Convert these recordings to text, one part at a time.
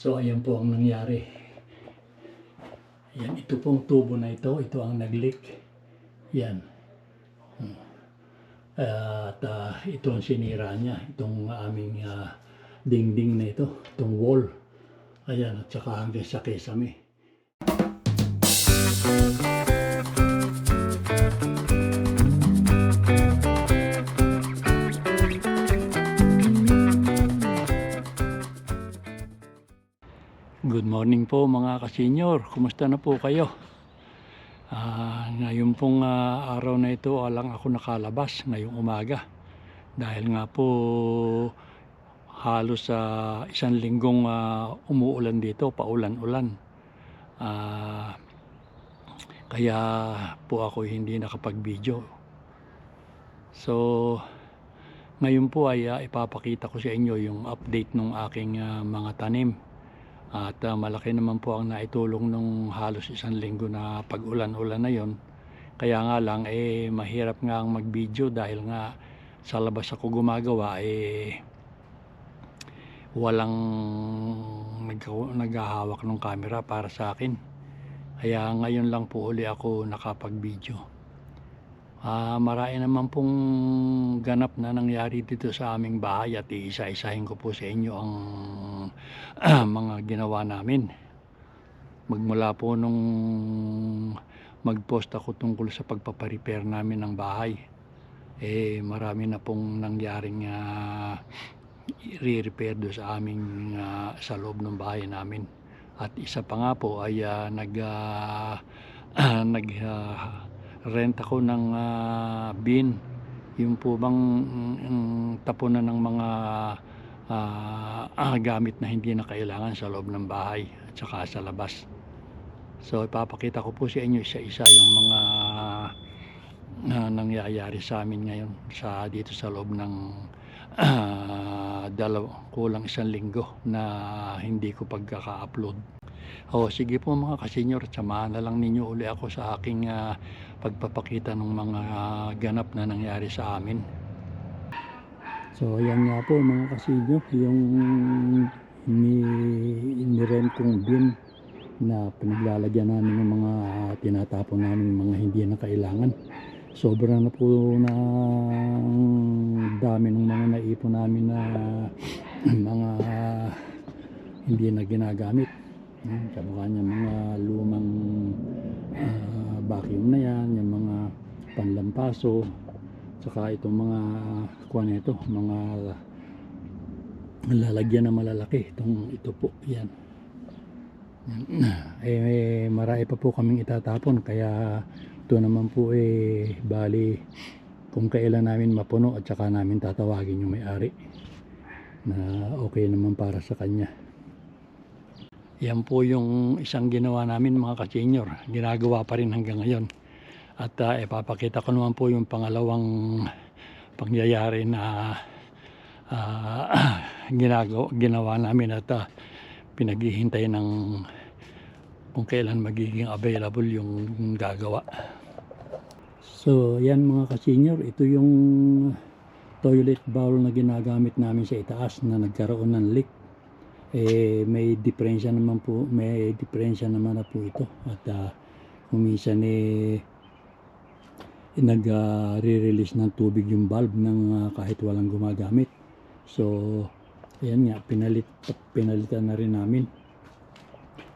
So, ayan po ang nangyari. Ayan, ito pong tubo na ito, ito ang nag-leak. Yan. Hmm. At ah, ito ang sinira niya, itong aming ah, dingding na ito, itong wall. Ayan, at saka hanggang sa kesame. Good morning po mga kasenyor. Kumusta na po kayo? Ah, ngayon pong ah, araw na ito alang ako nakalabas ngayong umaga. Dahil nga po halos sa isang linggong ah, umuulan dito, paulan-ulan. Ah, kaya po ako hindi nakapag-video. So, ngayon po ay ah, ipapakita ko sa inyo yung update ng aking ah, mga tanim. At ah, malaki naman po ang naitulong nung halos isang linggo na pag-ulan-ulan na yon. Kaya nga lang eh mahirap nga ang mag-video dahil nga sa labas ako gumagawa eh walang nag naghahawak ng camera para sa akin. Kaya ngayon lang po uli ako nakapag-video. Ah, marami naman pong ganap na nangyari dito sa aming bahay at iisa-isahin ko po sa inyo ang mga ginawa namin. Magmula po nung mag-post ako tungkol sa pagpaparepair namin ng bahay. Eh marami na pong nangyaring uh, re-repair do sa aming ah, sa loob ng bahay namin. At isa pa nga po ay ah, nag ah, nag ah, rent ako ng ah, bin. Yung po bang mm, tapunan ng mga ah, ah, gamit na hindi na kailangan sa loob ng bahay at saka sa labas. So ipapakita ko po sa inyo isa-isa yung mga na nangyayari sa amin ngayon sa dito sa loob ng ah, dalaw kulang isang linggo na hindi ko pagkaka-upload o sige po mga kasenyor, samahan na lang ninyo uli ako sa aking ah, pagpapakita ng mga ah, ganap na nangyari sa amin. So ayan nga po mga kasenyor, yung ni inirent kong bin na pinaglalagyan namin ng mga tinatapon namin mga hindi na kailangan. Sobra na po na dami ng mga naipon namin na mga hindi na ginagamit. Yan, kamukha niya mga lumang ah, vacuum na yan, yung mga panlampaso, saka itong mga kuha na ito, mga lalagyan na malalaki. Itong ito po, yan. Eh, eh, marami pa po kaming itatapon, kaya ito naman po eh, bali kung kailan namin mapuno at saka namin tatawagin yung may-ari na okay naman para sa kanya. Yan po yung isang ginawa namin mga ka-senior. Ginagawa pa rin hanggang ngayon. At uh, ipapakita ko naman po yung pangalawang pangyayari na uh, ginagawa, ginawa namin at uh, pinaghihintay ng kung kailan magiging available yung gagawa. So yan mga ka-senior, ito yung toilet bowl na ginagamit namin sa itaas na nagkaroon ng leak eh may diferensya naman po may diferensya naman na po ito. At uh, kumisan eh nag-re-release ng tubig yung valve ng ah, kahit walang gumagamit. So ayan nga pinalit pinalitan na rin namin.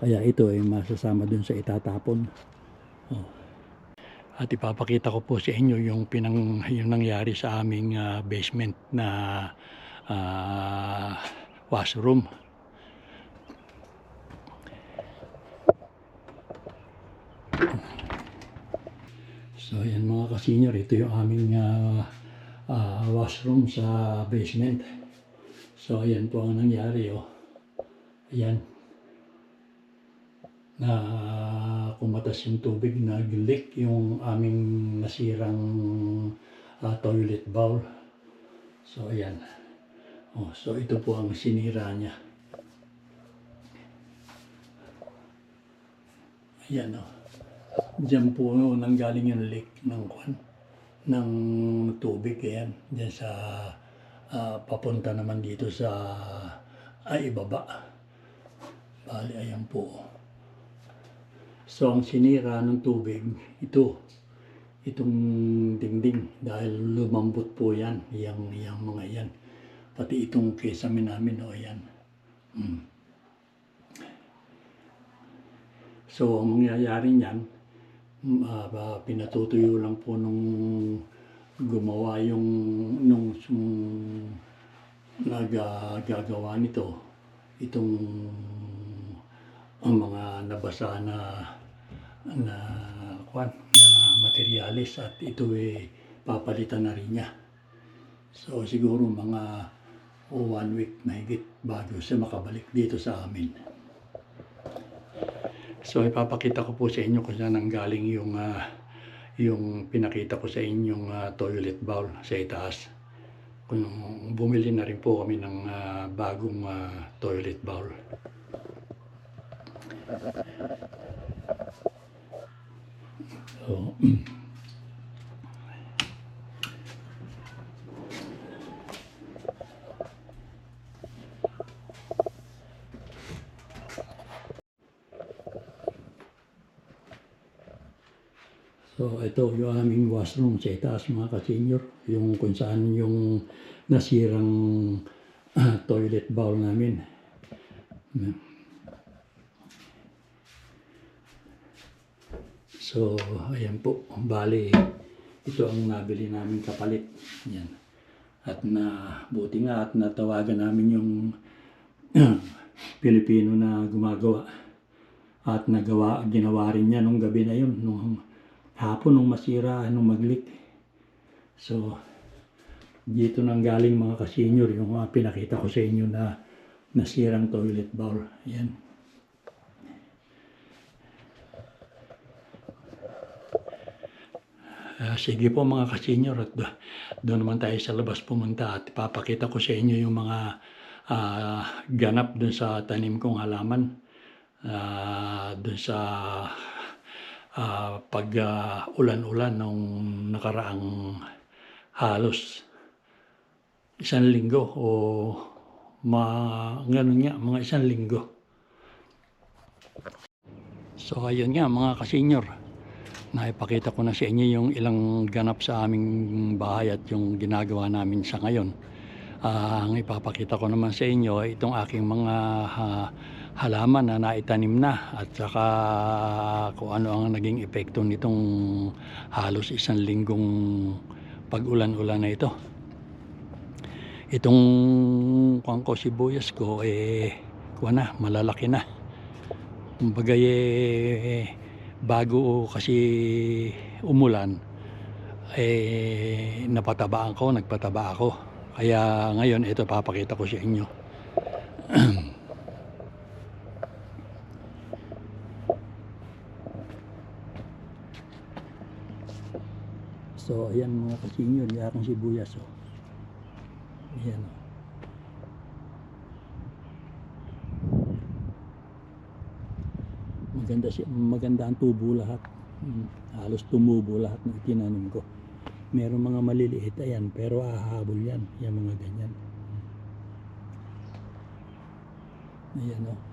Kaya ito ay masasama dun sa itatapon. Oh. at ipapakita ko po sa inyo yung pinang yung nangyari sa aming ah, basement na ah, washroom So yan mga ka-senior, ito yung aming ah, ah, washroom sa basement. So ayan po ang nangyari oh. Ayan. Na kumatas yung tubig, nag-leak yung aming nasirang ah, toilet bowl. So ayan. Oh, so ito po ang sinira niya. Ayan oh. Diyan po nanggaling yung leak ng kwan ng tubig ayan diyan sa ah, papunta naman dito sa ay ibaba Bali, ayan po. So, ang sinira ng tubig, ito. Itong dingding. Dahil lumambot po yan. Yang, yang mga yan. Pati itong kesame namin, o yan. Mm. So, ang mangyayari niyan, ba- pinatutuyo lang po nung gumawa yung nung yung nagagawa nito itong ang mga nabasa na na kwan na materialis at ito ay papalitan na rin niya. So siguro mga one week mahigit bago siya makabalik dito sa amin. So ipapakita ko po sa inyo kung saan nanggaling yung ah, yung pinakita ko sa inyong ah, toilet bowl sa itaas. Kung bumili na rin po kami ng ah, bagong ah, toilet bowl. So, So ito yung aming washroom sa itaas mga ka-senior. Yung kung saan yung nasirang ah, toilet bowl namin. So ayan po. Bali ito ang nabili namin kapalit. Yan. At na buti nga at natawagan namin yung Pilipino na gumagawa. At nagawa, ginawa rin niya nung gabi na yun. Nung hapon nung masira, nung maglik. So, dito nang galing mga ka-senior yung mga pinakita ko sa inyo na nasirang toilet bowl. Yan. Ah, sige po mga ka-senior at do- doon naman tayo sa labas pumunta at ipapakita ko sa inyo yung mga ah, ganap doon sa tanim kong halaman. Ah, doon sa ah, pag ah, ulan-ulan nung nakaraang halos isang linggo o ma ganun nga mga isang linggo. So ayun nga mga kasenyor, naipakita ko na sa inyo yung ilang ganap sa aming bahay at yung ginagawa namin sa ngayon. Ah, ang ipapakita ko naman sa inyo ay itong aking mga ah, halaman na naitanim na at saka kung ano ang naging epekto nitong halos isang linggong pag-ulan-ulan na ito. Itong kuwan ko sibuyas ko eh kuwan na malalaki na. Kumbaga eh bago kasi umulan eh napatabaan ko, nagpataba ako. Kaya ngayon ito papakita ko sa inyo. So, ayan mga kasenyor, yung aking sibuyas. Oh. Ayan. oh. Maganda, si maganda ang tubo lahat. Mm, Halos tumubo lahat ng itinanim ko. Meron mga maliliit, ayan, pero ahabol yan. Yan mga ganyan. Ayan o. Oh.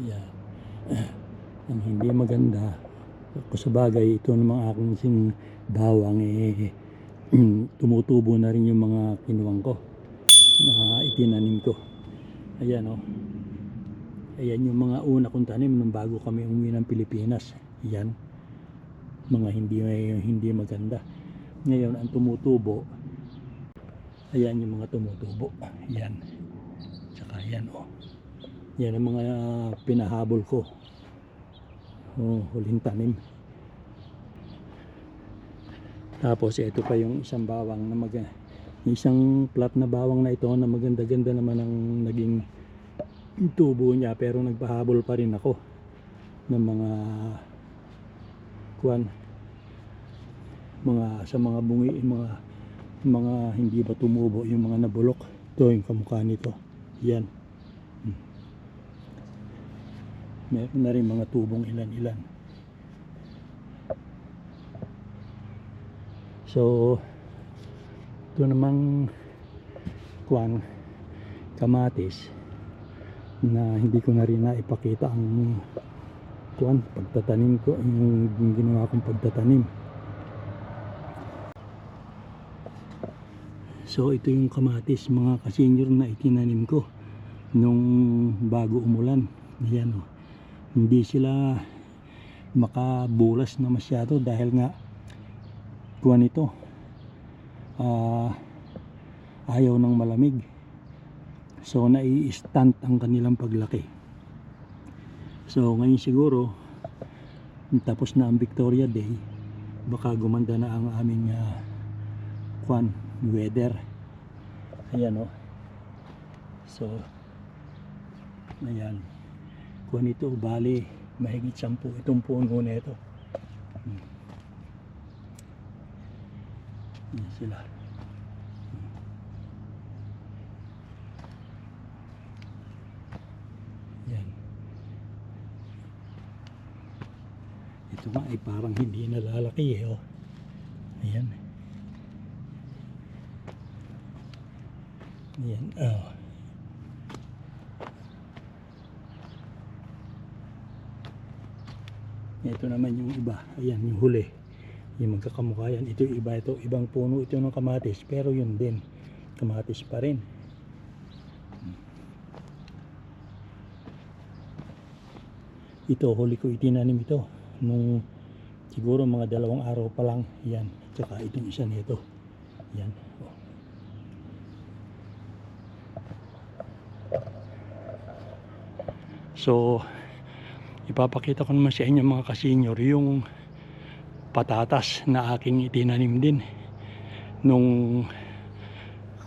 Ayan. Ang hindi maganda, kung sa bagay, ito namang aking sing bawang eh, tumutubo na rin yung mga kinuwang ko na itinanim ko. Ayan o. Ayan yung mga una kong tanim nung bago kami umuwi ng Pilipinas. Ayan. Mga hindi hindi maganda. Ngayon ang tumutubo. Ayan yung mga tumutubo. Ayan. Tsaka ayan o. Yan ang mga pinahabol ko. Oh, huling tanim. Tapos ito pa yung isang bawang na mag isang plat na bawang na ito na maganda-ganda naman ang naging tubo niya pero nagpahabol pa rin ako ng mga kuan mga sa mga bungi mga mga hindi ba tumubo yung mga nabulok ito yung kamukha nito yan meron na rin mga tubong ilan-ilan. So, ito namang kuan kamatis na hindi ko na rin naipakita ang kuan pagtatanim ko yung, yung ginawa kong pagtatanim. So ito yung kamatis mga kasenyor na itinanim ko nung bago umulan. Yan o hindi sila makabulas na masyado dahil nga kuan ito ah ayaw ng malamig. So nai-stunt ang kanilang paglaki. So ngayon siguro tapos na ang Victoria Day baka gumanda na ang aming uh, kwan weather. Ayan o so ayan kwan ito bali mahigit sampu itong puno na ito Hmm. Ayan sila Yan. Ito nga ay parang hindi nalalaki eh. Oh. Ayan. Ayan. Oh. Ito naman yung iba. Ayan, yung huli. Yung magkakamukha yan. Ito yung iba. Ito, ibang puno ito ng kamatis. Pero yun din. Kamatis pa rin. ito huli ko itinanim ito nung siguro mga dalawang araw pa lang yan tsaka itong isa nito yan oh. so ipapakita ko naman sa inyo mga kasenyor yung patatas na aking itinanim din nung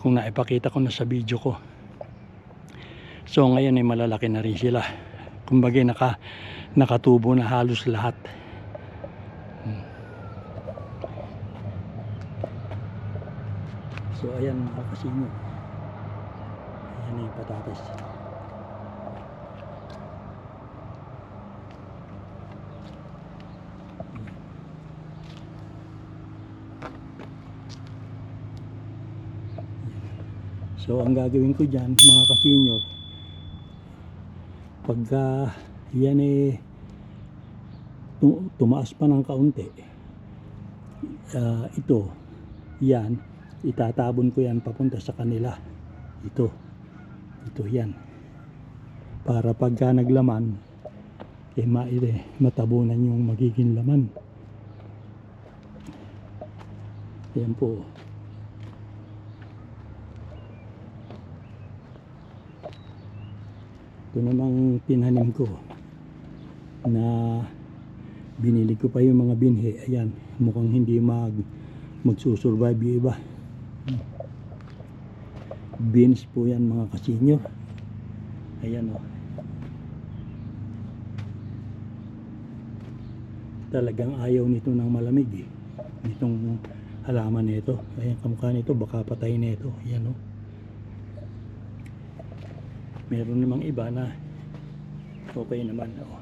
kung naipakita ko na sa video ko. So ngayon ay malalaki na rin sila. Kumbaga naka nakatubo na halos lahat. Hmm. so ayan mga kasinyo ayan yung patatas So ang gagawin ko dyan mga kasinyo pagka yan eh tu- tumaas pa ng kaunti ah, ito yan itatabon ko yan papunta sa kanila. Ito ito yan. Para pagka naglaman eh, ma eh, matabunan yung magiging laman. Yan po ito namang tinanim ko na binili ko pa yung mga binhi. Ayan mukhang hindi mag magsusurvive yung iba. Beans po yan mga kasinyo. Ayan o talagang ayaw nito ng malamig eh. Nitong halaman nito. Ayan kamukha nito baka patay nito. Ayan o meron namang iba na okay naman oh.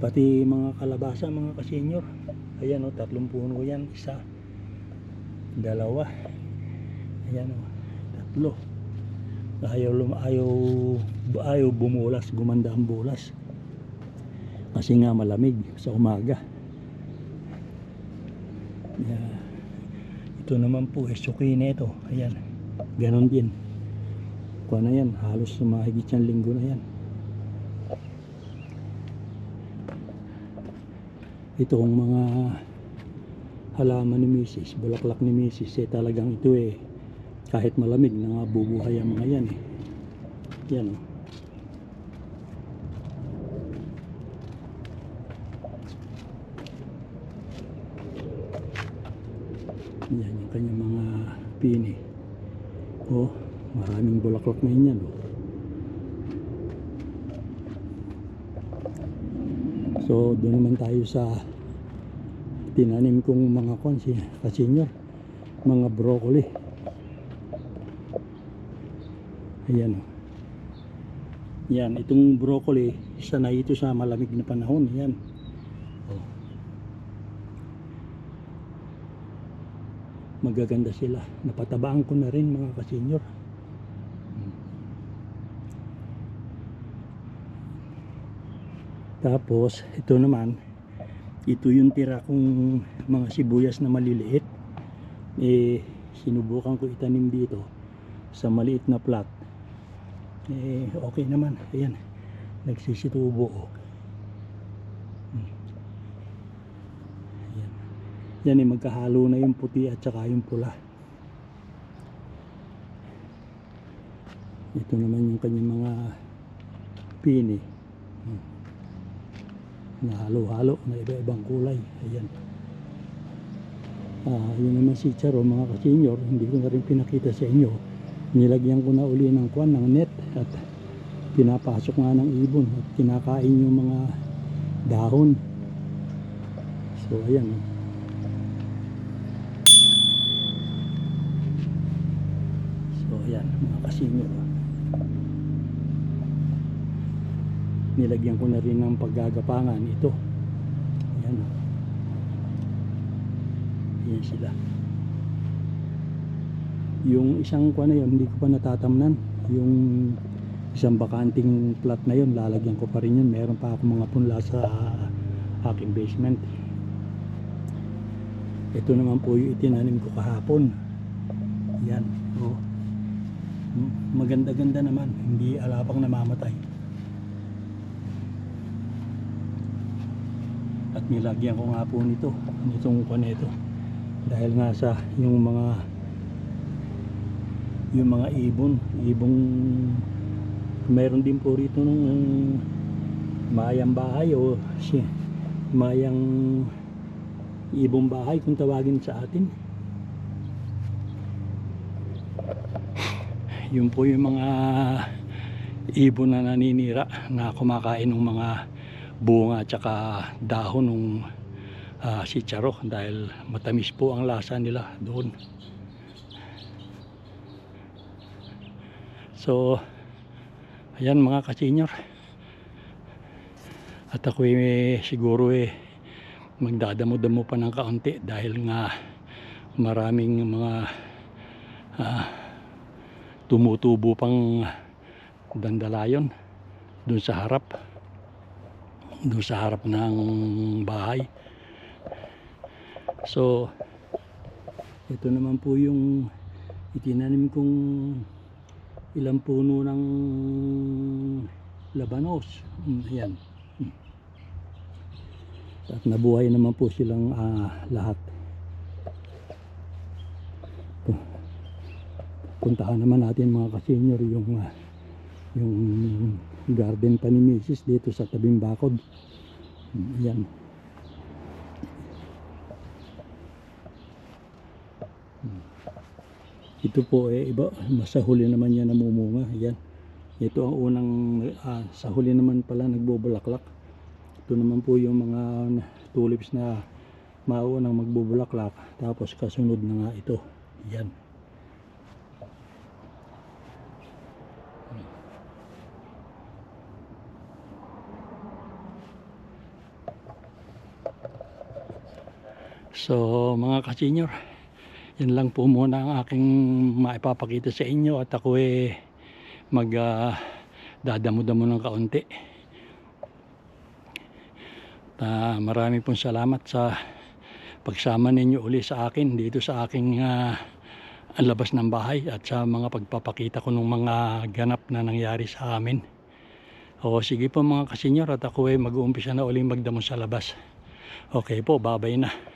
pati mga kalabasa mga kasenyor ayan o tatlong puno yan isa dalawa. Ayan o tatlo. Ayaw, lum- ayaw, ayaw bumulas gumanda ang bulas. Kasi nga malamig sa umaga. Yeah. Ito naman po eh suki nito ayan ganon din kuha na yan halos mahigit yan linggo na yan itong mga halaman ni Mrs. bulaklak ni Mrs. eh talagang ito eh kahit malamig na nga bubuhay ang mga yan eh yan oh yan yung kanyang mga pini oh maraming bulaklak na yan oh So doon naman tayo sa tinanim kong mga konsi kasenyor, mga broccoli. Ayan o. Yan, itong broccoli, sanay ito sa malamig na panahon. Yan. Magaganda sila. Napatabaan ko na rin mga kasenyor. Tapos, ito naman, ito yung tira kong mga sibuyas na maliliit. Eh, sinubukan ko itanim dito sa maliit na plat. Eh, okay naman. Ayan, nagsisitubo. oh. Hmm. Ayan. Yan eh, magkahalo na yung puti at saka yung pula. Ito naman yung kanyang mga pini. Hmm. Na halo-halo na iba-ibang kulay. Ayan. Ah, yun naman si Charo mga ka-senior, hindi ko na rin pinakita sa inyo. Nilagyan ko na uli ng kwan ng net at pinapasok nga ng ibon at kinakain yung mga dahon. So ayan. Ayan mga oh. Nilagyan ko na rin ng paggagapangan ito. Ayan. oh. Ayan sila. Yung isang kwa na yun, hindi ko pa natatamnan. Yung isang bakanting plot na yun, lalagyan ko pa rin yun. Meron pa ako mga punla sa aking basement. Ito naman po yung itinanim ko kahapon. Yan. Oh. Maganda-ganda naman. Hindi alapang namamatay. At nilagyan ko nga po nito. Nitong kwa nito. Dahil nga sa yung mga yung mga ibon ibong meron din po rito nung mayang bahay o mayang ibong bahay kung tawagin sa atin yun po yung mga ibon na naninira na kumakain ng mga bunga at saka dahon ng uh, sitsaro dahil matamis po ang lasa nila doon So, ayan mga kasenyor. At ako eh, siguro eh, magdadamo-damo pa ng kaunti dahil nga maraming mga ah, tumutubo pang dandalayon dun sa harap dun sa harap ng bahay so ito naman po yung itinanim kong ilang puno ng labanos. Mm. At nabuhay naman po silang ah, lahat. Puntahan naman natin mga kasenyor yung ah, yung garden pa ni Mrs. dito sa tabing bakod. Ayan. Ito po eh iba sa huli naman yan namumunga. Yan. Ito ang unang ah, sa huli naman pala nagbubulaklak. Ito naman po yung mga tulips na maunang magbubulaklak tapos kasunod na nga ito. Yan. So mga kasenyor, yan lang po muna ang aking maipapakita sa inyo at ako eh mag ah, dadamo-damo ng kaunti. Ah, marami pong salamat sa pagsama ninyo uli sa akin dito sa aking ang labas ng bahay at sa mga pagpapakita ko ng mga ganap na nangyari sa amin. O sige po mga kasenyor at ako eh mag-uumpisa na uling magdamo sa labas. Okay po, babay na.